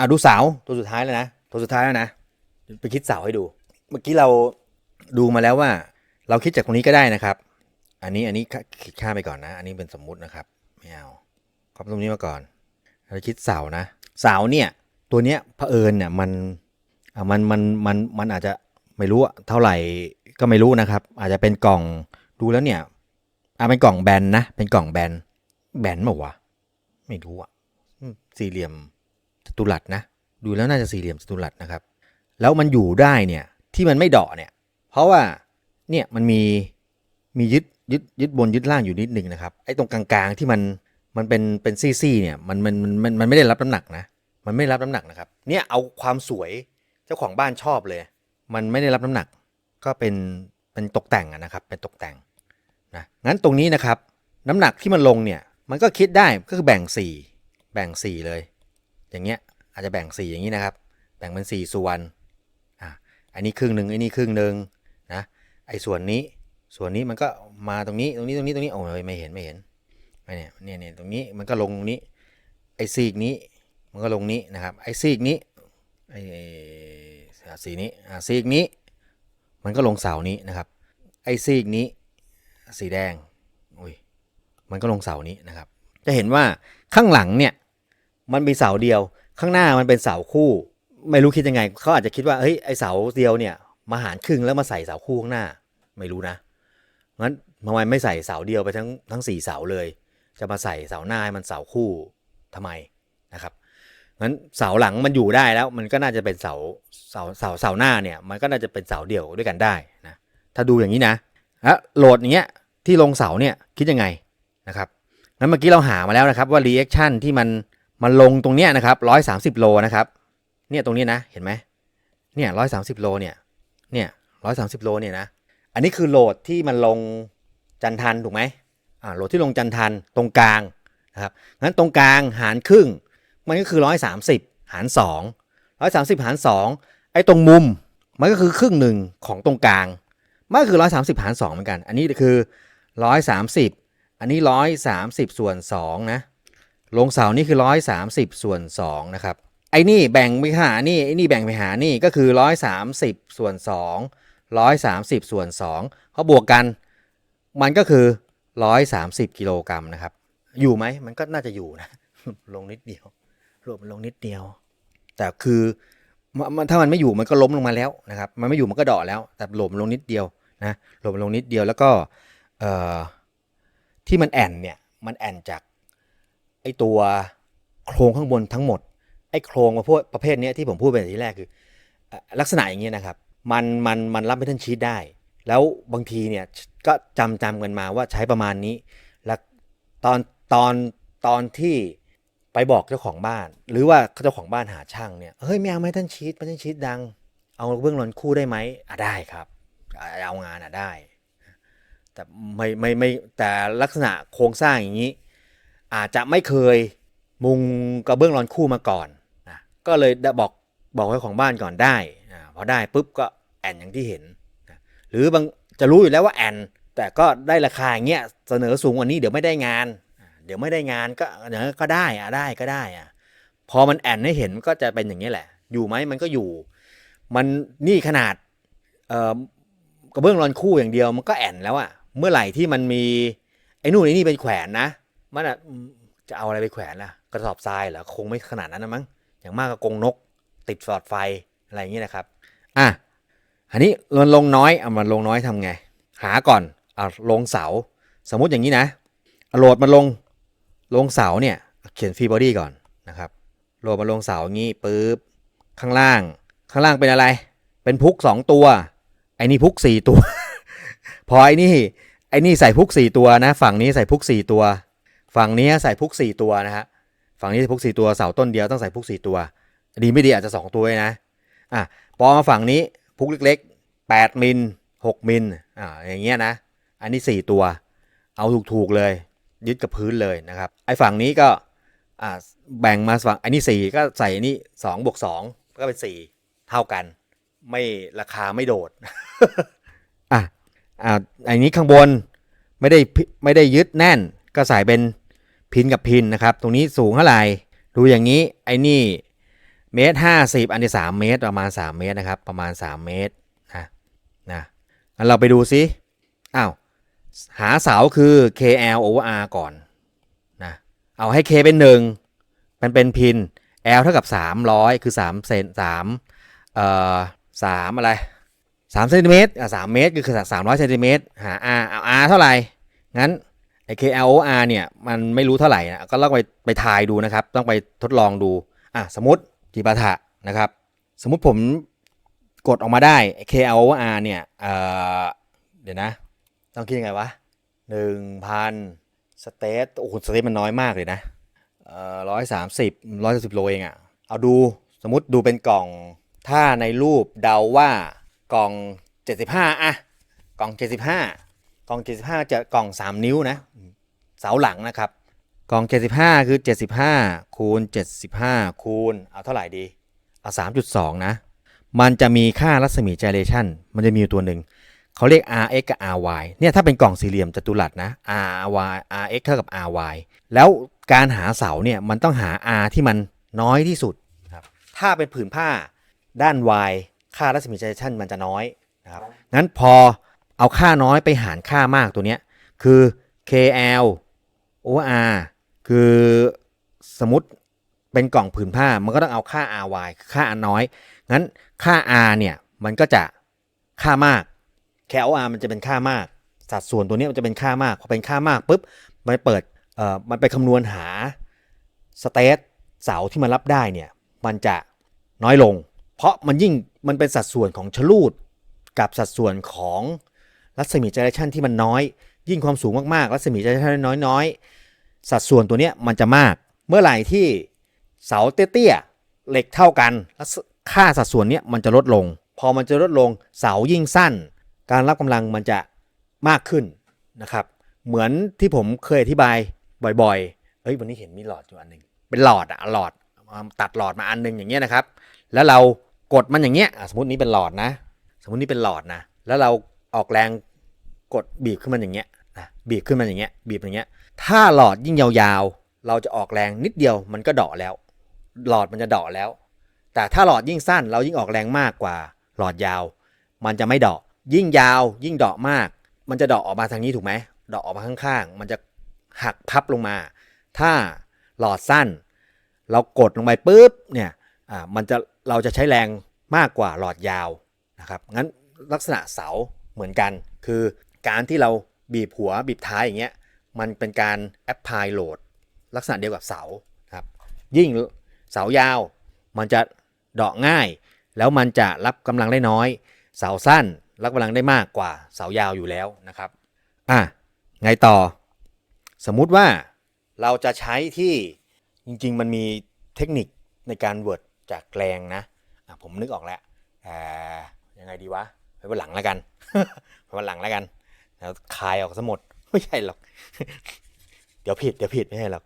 อะดูเสาตัวสุดท้ายแล้วนะตัวสุดท้ายแล้วนะไปคิดเสาให้ดู เมื่อกี้เราดูมาแล้วว่า เราคิดจากตรงนี้ก็ได้นะครับ อันนี้อันนี้คิดค่าไปก่อนนะ อันนี้เป็นสมมุตินะครับไม่เอาครอบตรงนี้มาก่อนเราคิดเสานะ เสาเนี่ย ตัวเนี้ยเผอิญเนี่ยมันอะมันมันมันมันอาจจะไม่รู้เท่าไหร่ก็ไม่รู้นะครับ อาจจะเป็นกล่องดูแล้วเนี่ยอะเป็นกล่องแบนนะเป็นกล่องแบนแบนเปล่าวะไม่รู้อะสี่เหลี่ยม ตุรัสนะ ดูแล้วน่าจะสี่เหลี่ยมจัตุรัสนะครับ แล้วมันอยู่ได้เนี่ยที่มันไม่เดาะเนี่ย เพราะว่าเนี่ยมันมีมียึดยึดยึดบนยึดล่างอยู่นิดหนึ่งนะครับไอ้ตรงกลางๆที่มันมันเป็นเป็นซี่ๆเนี่ยมันมันมันมันมันไม่ได้รับน้ำหนักนะมันไม่รับน้ำหนักนะครับ เนี่ยเอาความสวยเจ้าของบ้านชอบเลย มันไม่ได้รับน้ำหนัก ก็เป็นเป็นตกแต่งอะนะครับ เป็นตกแต่งนะงั้นตรงนี้นะครับ น้ำหนักที่มันลงเนี่ยมันก็คิดได้ก็คือแบ่ง 4 แบ่ง 4 เลย อย่างเงี้ย อาจจะแบ่ง 4 อย่างนี้นะครับ แบ่งเป็น 4 ส่วนอะอันนี้ครึ่งหนึ่งอันนี้ครึ่งหนึ่งนะไอ้ส่วนนี้ส่วนนี้มันก็มาตรงนี้ตรงนี้ตรงนี้ตรงนี้โอ้ยไม่เห็นไม่เห็นไม่เนี่ยเนี่ยเนี่ยตรงนี้มันก็ลงตรงนี้ไอ้ซีกนี้มันก็ลงนี้นะครับไอ้ซีกนี้ไอ้อ่าสีนี้อ่าซีกนี้ มันก็ลงเสานี้นะครับ ไอ้ซีกนี้ สีแดงอุ้ยมันก็ลงเสานี้นะครับ จะเห็นว่าข้างหลังเนี่ยมันมีเสาเดียว ข้างหน้ามันเป็นเสาคู่ ไม่รู้คิดยังไงเขาอาจจะคิดว่าเฮ้ยไอเสาเดียวเนี่ยมาหารครึ่งแล้วมาใส่เสาคู่ข้างหน้า ไม่รู้นะงั้นทำไมไม่ใส่เสาเดียวไปทั้งทั้งสี่เสาเลย จะมาใส่เสาหน้าให้มันเสาคู่ทำไมนะครับงั้นเสาหลังมันอยู่ได้แล้ว มันก็น่าจะเป็นเสาเสาเสาเสาหน้าเนี่ย มันก็น่าจะเป็นเสาเดี่ยวด้วยกันได้นะถ้าดูอย่างนี้นะแล้วโหลดอย่างเงี้ยที่ลงเสาเนี่ยคิดยังไงนะครับงั้นเมื่อกี้เราหามาแล้วนะครับว่า reaction ที่มัน มันลงตรงเนี้ยนะครับร้อยสาสิบโลนะครับ เนี่ยตรงนี้นะ เห็นไหมเนี่ยร้อยสาสิบโลเนี่ย เนี่ยร้อยสาสิบโลเนี่ยนะ อันนี้คือโหลดที่มันลงจันทันถูกไหมอ่าโหลดที่ลงจันทันตรงกลางนะครับ งั้นตรงกลางหารครึ่ง มันก็คือ130หาร2 130หาร2ไอ้ตรงมุมมันก็คือครึ่งหนึ่งของตรงกลาง มันก็คือ130หาร2เหมือนกัน อันนี้คือ130อันนี้130ส่วน2นะ ลงเสานี่คือ 130 ส่วน2นะครับไอ้นี่แบ่งไปหานี่ไอ้นี่แบ่งไปหานี่ก็คือ 130 ส่วน 2 130 ส่วน2เขาบวกกัน มันก็คือ 130 กิโลกรัมนะครับ อยู่ไหมมันก็น่าจะอยู่นะ ลงนิดเดียวโหลดมันลงนิดเดียว แต่คือมันถ้ามันไม่อยู่มันก็ล้มลงมาแล้วนะครับ มันไม่อยู่มันก็ดาะแล้ว แต่หลมลงนิดเดียวนะหลมลงนิดเดียวแล้วก็ที่มันแอนเนี่ยมันแอนจาก ไอตัวโครงข้างบนทั้งหมด ไอโครงประเภทประเภทนี้ที่ผมพูดไปในที่แรกคือ ลักษณะอย่างเงี้นะครับ มันมันมันรับไม่ทันชีตได้ แล้วบางทีเนี่ยก็จำจำกันมาว่าใช้ประมาณนี้ แล้วตอนตอนตอนที่ไปบอกเจ้าของบ้าน หรือว่าเจ้าของบ้านหาช่างเนี่ยเฮ้ยไม่เอาไม่ท่านชีตไม่ท่านชีตดัง เอาเบื้องหลังคู่ได้ไหมอะได้ครับเอางานอะได้แต่ไม่ไม่ไม่แต่ลักษณะโครงสร้างอย่างนี้ อาจจะไม่เคยมุงกระเบื้องรอนคู่มาก่อนนะก็เลยบอกบอกเจ้ของบ้านก่อนได้พอได้ปุ๊บก็แอนอย่างที่เห็นนะหรือบางจะรู้อยู่แล้วว่าแอนแต่ก็ได้ราคาอย่างเงี้ยเสนอสูงกว่านี้เดี๋ยวไม่ได้งาน เดี๋ยวไม่ได้งานก็เดี๋ยวก็ได้อะได้ก็ได้อะพอมันแอนให้เห็นก็จะเป็นอย่างนี้แหละ อยู่ไหมมันก็อยู่ มันนี่ขนาดกระเบื้องรอนคู่อย่างเดียวมันก็แอนแล้วอะเมื่อไหร่ที่มันมีไอ้นู่นไอ้นี่เป็นแขวนนะ มันอะจะเอาอะไรไปแขวนล่ะ กระสอบทรายเหรอคงไม่ขนาดนั้นนะมั้งอย่างมากก็กรงนก ติดฟลอดไฟอะไรอย่างนี้นะครับ อะอันนี้มันลงน้อยเอามันลงน้อยทำไง หาก่อนเอาลงเสา สมมุติอย่างนี้นะเอาโหลดมันลงลงเสาเนี่ย เขียนฟรีบอดี้ก่อนนะครับโหลดมาลงเสาอย่างนี้ปุ๊บข้างล่าง ข้างล่างเป็นอะไร เป็นพุกสองตัวไอ้นี่พุกสี่ตัว พอไอ้นี่ไอ้นี่ใส่พุกสี่ตัวนะ ฝั่งนี้ใส่พุกสี่ตัว ฝั่งนี้ใส่พุกสี่ตัวนะฮะฝั่งนี้ใส่พุกสี่ตัวเสาต้นเดียวต้องใส่พุกสี่ตัว ดีไม่ดีอาจจะสองตัวนะอะพอมาฝั่งนี้พุกเล็กๆแปดมิลหกมิลอ่าอย่างเงี้ยนะอันนี้สี่ตัว เอาถูกๆเลย ยึดกับพื้นเลยนะครับไอ้ฝั่งนี้ก็อ่าแบ่งมาฝั่งอันนี้สี่ก็ใส่อันนี้สองบวกสองก็เป็นสี่เท่ากัน ไม่ราคาไม่โดดอะอ่าอันนี้ข้างบนไม่ได้ไม่ได้ยึดแน่นก็ใส่เป็น พินกับพินนะครับ ตรงนี้สูงเท่าไหร่ ดูอย่างนี้ไอ้นี่เมตรห้าสิบอันที่สามเมตรประมาณสามเมตรนะครับ ประมาณสามเมตรนะนะงั้นเราไปดูซิอ้าวหาเสาคือ KL over R ก่อนนะเอาให้ K เป็นหนึ่งมันเป็นพิน L เท่ากับ 300 คือ3เซน3เอ่อ3อะไร3เซนติเมตรอะ3เมตรคือ300เซนติเมตรหา R เอา R เท่าไหร่ งั้น ไอ้ KLOR เนี่ยมันไม่รู้เท่าไหร่นะก็ต้องไปไปทายดูนะครับ ต้องไปทดลองดูอะสมมติจีปาถะนะครับ สมมติผมกดออกมาได้ไอ้ KLOR เนี่ยเออเดี๋ยวนะ ต้องคิดยังไงวะหนึ่งพันสเตทโอ้โหสเตทมันน้อยมากเลยนะเอ่อร้อยสามสิบร้อยสิบโลเองอะ่ะเอาดูสมมติดูเป็นกล่องถ้าในรูปเดาว่ากล่อง 75อะกล่อง 75 กล่อง75 จะกล่อง 3 นิ้วนะ เสาหลังนะครับ กล่อง 75 คือ 75 คูณ 75 คูณ เอาเท่าไหร่ดี เอา 3.2 นะ มันจะมีค่ารัศมี gyration มันจะมีอยู่ตัวหนึ่ง เขาเรียก rx กับ ry เนี่ยถ้าเป็นกล่องสี่เหลี่ยมจัตุรัสนะ ry rx เท่ากับ ry แล้วการหาเสาเนี่ยมันต้องหา r ที่มันน้อยที่สุดครับ ถ้าเป็นผืนผ้าด้าน y ค่ารัศมี gyration มันจะน้อยนะครับ งั้นพอ เอาค่าน้อยไปหารค่ามากตัวเนี้ยคือ kl OR คือสมมติเป็นกล่องผืนผ้ามันก็ต้องเอาค่า ry ค่าน้อย งั้นค่า r เนี่ยมันก็จะค่ามาก KLR มันจะเป็นค่ามาก สัดส่วนตัวนี้มันจะเป็นค่ามาก พอเป็นค่ามากปุ๊บ มันเปิด เอ่อ มันไปคำนวณหาสเตทเสาที่มันรับได้เนี่ย มันจะน้อยลง เพราะมันยิ่ง มันเป็นสัดส่วนของชลูดกับสัดส่วนของ รัศมีเจเนเรชันที่มันน้อย ยิ่งความสูงมากๆ รัศมีเจเนเรชันน้อยๆ สัดส่วนตัวเนี้ยมันจะมาก เมื่อไหร่ที่เสาเตี้ยๆเหล็กเท่ากันค่าสัดส่วนเนี้ยมันจะลดลง พอมันจะลดลงเสายิ่งสั้น การรับกำลังมันจะมากขึ้นนะครับ เหมือนที่ผมเคยอธิบายบ่อยๆเอ้ยวันนี้เห็นมีหลอดอยู่อันหนึ่งเป็นหลอดอะหลอดเอาตัดหลอดมาอันหนึงอย่างเงี้ยนะครับ แล้วเรากดมันอย่างเงี้ยสมมตินี้เป็นหลอดนะ สมมตินี้เป็นหลอดนะ แล้วเรา ออกแรงกดบีบขึ้นมันอย่างเงี้ยนะบีบขึ้นมันอย่างเงี้ยบีบอย่างเงี้ย ถ้าหลอดยิ่งยาวๆ เราจะออกแรงนิดเดียวมันก็เดาะแล้ว หลอดมันจะเดาะแล้ว แต่ถ้าหลอดยิ่งสั้นเรายิ่งออกแรงมากกว่าหลอดยาว มันจะไม่เดาะยิ่งยาว ยิ่งเดาะมาก มันจะเดาะออกมาทางนี้ถูกไหมเดาะออกมาข้างๆ มันจะหักพับลงมา ถ้าหลอดสั้น เรากดลงไปปุ๊บเนี่ยอ่ามันจะเราจะใช้แรงมากกว่าหลอดยาวนะครับงั้นลักษณะเสา เหมือนกัน คือการที่เราบีบหัวบีบท้ายอย่างเงี้ยมันเป็นการแอ p พลายโหลด ลักษณะเดียวกับเสาครับยิ่งเสายาว มันจะเดาะง่าย แล้วมันจะรับกำลังได้น้อย เสาสั้นรับกำลังได้มากกว่าเสายาวอยู่แล้วนะครับอะไงต่อ สมมุติว่าเราจะใช้ที่จริงๆ มันมีเทคนิคในการเวิร์ดจากแรงนะะผมนึกออกแล้วอ่ายังไงดีวะไปวันหลังแล้วกัน วันหลังแล้วกันแล้วคายออกซะหมดไม่ใช่หรอก เดี๋ยวผิดเดี๋ยวผิดไม่ใช่หรอก